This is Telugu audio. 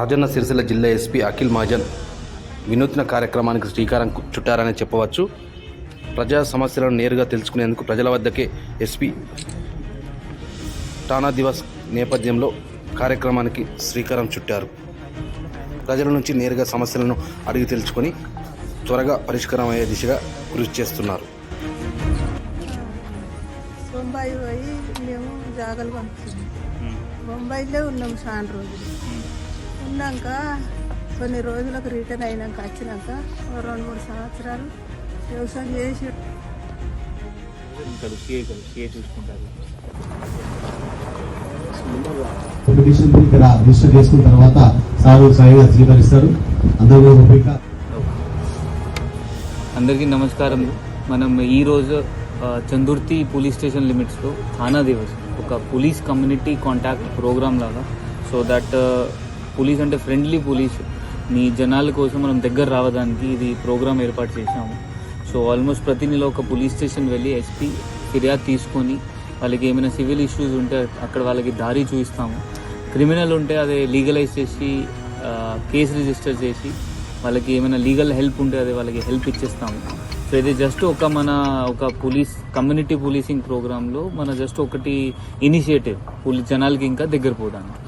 రాజన్న సిరిసిల్ల జిల్లా ఎస్పీ అఖిల్ మహాజన్ వినూత్న కార్యక్రమానికి శ్రీకారం చుట్టారని చెప్పవచ్చు. ప్రజా సమస్యలను నేరుగా తెలుసుకునేందుకు ప్రజల వద్దకే ఎస్పీ టానా దివస్ నేపథ్యంలో కార్యక్రమానికి శ్రీకారం చుట్టారు. ప్రజల నుంచి నేరుగా సమస్యలను అడిగి తెలుసుకొని త్వరగా పరిష్కారం అయ్యే దిశగా కృషి చేస్తున్నారు. బొంబాయి పోయి మేము జాగలు పంపిస్తున్నాం బొంబాయిలో ఉన్నాం చాలా రోజులు. ఉన్నాక కొన్ని రోజులకు రిటర్న్ అయినాక వచ్చినాక రెండు మూడు సంవత్సరాలు వ్యవసాయం చేసి ఉంటారు చూసుకుంటారు ఇక్కడ రిజిస్టర్ చేసుకున్న తర్వాత స్వీకరిస్తారు అందరూ అందరికీ నమస్కారం. మనం ఈరోజు చందుర్తి పోలీస్ స్టేషన్ లిమిట్స్లో థానా దివస్ ఒక పోలీస్ కమ్యూనిటీ కాంటాక్ట్ ప్రోగ్రామ్ లాగా. సో దట్ పోలీస్ అంటే ఫ్రెండ్లీ పోలీస్ మీ జనాల కోసం మనం దగ్గర రావడానికి ఇది ప్రోగ్రామ్ ఏర్పాటు చేశాము. సో ఆల్మోస్ట్ ప్రతి నెల ఒక పోలీస్ స్టేషన్ వెళ్ళి ఎస్పీ ఫిర్యాదు తీసుకొని వాళ్ళకి ఏమైనా సివిల్ ఇష్యూస్ ఉంటే అక్కడ వాళ్ళకి దారి చూపిస్తాము. క్రిమినల్ ఉంటే అదే లీగలైజ్ చేసి కేసు రిజిస్టర్ చేసి వాళ్ళకి ఏమైనా లీగల్ హెల్ప్ ఉంటే అది వాళ్ళకి హెల్ప్ ఇచ్చేస్తాము. సో ఇది జస్ట్ ఒక మన ఒక పోలీస్ కమ్యూనిటీ పోలీసింగ్ ప్రోగ్రాంలో మన జస్ట్ ఒకటి ఇనిషియేటివ్ పోలీస్ జనాలకి ఇంకా దగ్గర పోవడానికి.